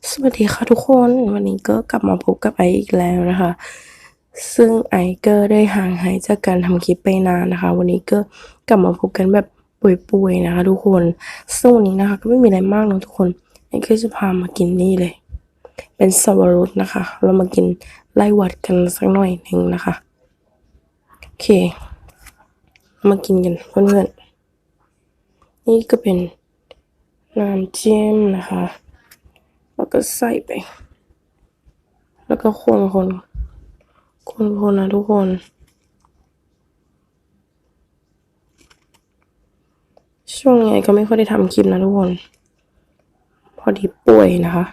สวัสดีค่ะทุกคนวันนี้ก็กลับมาพบกับไออีกแล้วนะคะ ซึ่งไอก็ได้ห่างหายจากการทำคลิปไปนานนะคะ วันนี้ก็กลับมาพบกันแบบป่วยๆนะคะ ทุกคนซึ่งวันนี้นะคะก็ไม่มีอะไรมากนะทุกคนไอก็จะพามากินนี่เลย เป็นสับปะรดนะคะ เรามากินไล่หวัดกันสักหน่อยหนึ่งนะคะโอเค มากินกันเพื่อนๆนี่ก็เป็นน้ำจิ้มนะคะ แล้วก็ใส่ไป แล้วก็คนคนคนคนนะทุกคน ช่วงนี้ก็ไม่ค่อยได้ทำคลิปนะทุกคน พอดีป่วยนะคะ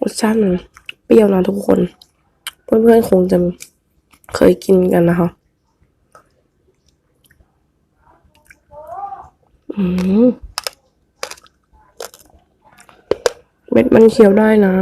รสชาติมันเปรี้ยวนะทุกคน เพื่อนๆคงจะเคยกินกันนะคะ อืม เม็ดมันเขียวได้นะ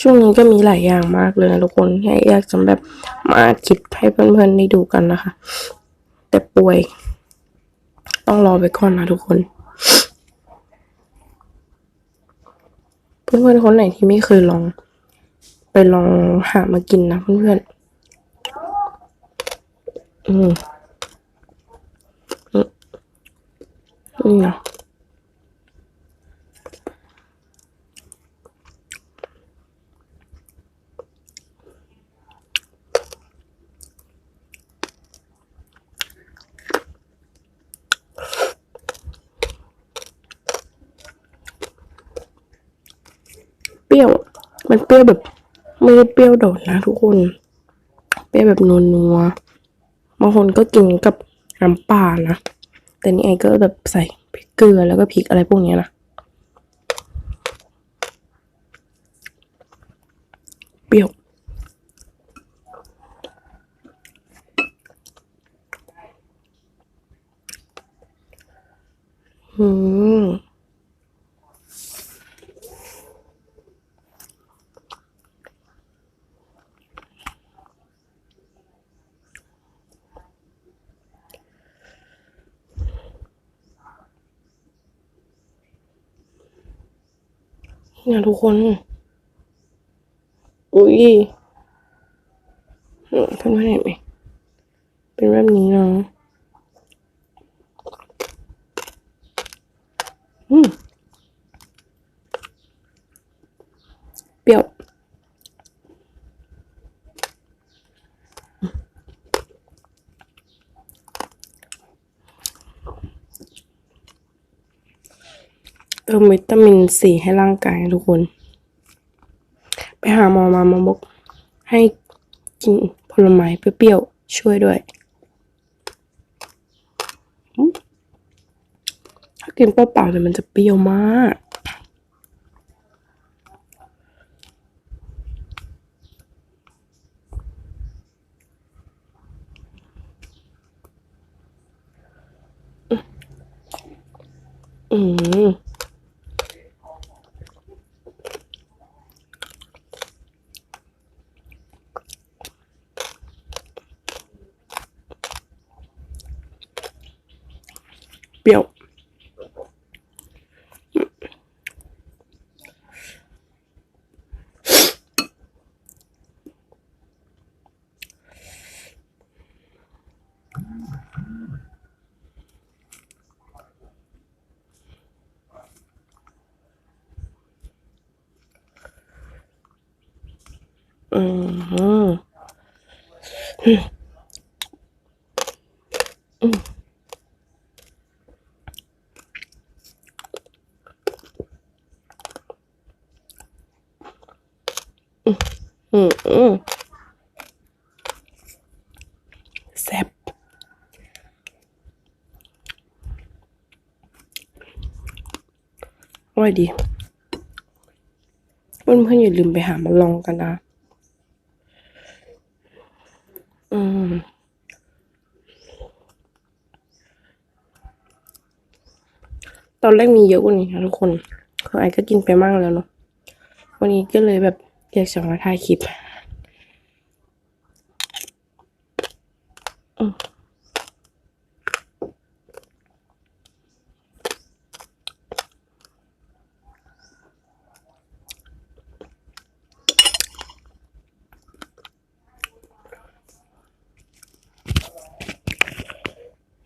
ช่วงนี้ก็มีหลายอย่างมากเลยนะทุกคนที่อยากจะแบบมาคิดให้เพื่อนๆได้ดูกันนะคะ แต่ป่วย ต้องรอไปก่อนนะทุกคน เพื่อนๆคนไหนที่ไม่เคยลอง ไปลองหามากินนะเพื่อนๆอืม อืมนี่นะ รี้ยวมันเปรี้ยวแบบ ไม่ได้เปรี้ยวโดดนะทุกคน เปรี้ยวแบบนัวๆบางคนก็กินกับน้ำปลานะ แต่นี่ไอก็แบบใส่พริกเกลือแล้วก็พริกอะไรพวกนี้นะ เปรี้ยวอืม นี่นะทุกคน อุ้ยเออเพื่อนๆเห็นไหมเป็นแบบนี้เนาะอืมเปรี้ยว เติมวิตามินซีให้ร่างกายทุกคน ไปหาหมอมามาบอกให้กินผลไม้เปรี้ยวๆช่วยด้วยถ้ากินเปล่าๆเนี่ยมันจะเปรี้ยวมากอืม เปรี้ยว อืมอืมอืม แซ่บร่อยดีเพื่อนๆอย่าลืมไปหามาลองกันนะ อืมตอนแรกมีเยอะกว่านี้นะทุกคนคือไอก็กินไปมั่งแล้วเนาะวันนี้ก็เลยแบบ อยากจะมาถ่ายคลิป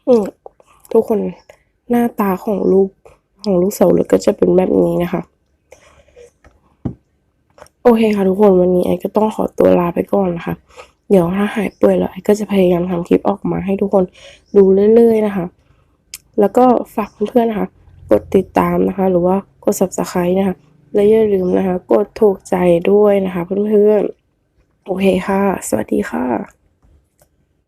อือทุกคนหน้าตาของลูกของลูกเสาเลยก็จะเป็นแบบนี้นะคะ โอเคค่ะทุกคนวันนี้ไอก็ต้องขอตัวลาไปก่อนนะคะ เดี๋ยวถ้าหายป่วยแล้วไอก็จะพยายามทำคลิปออกมาให้ทุกคนดูเรื่อยๆนะคะ แล้วก็ฝากเพื่อนๆนะคะ กดติดตามนะคะ หรือว่ากด subscribe นะคะ และอย่าลืมนะคะ กดถูกใจด้วยนะคะ เพื่อนๆ โอเคค่ะ สวัสดีค่ะ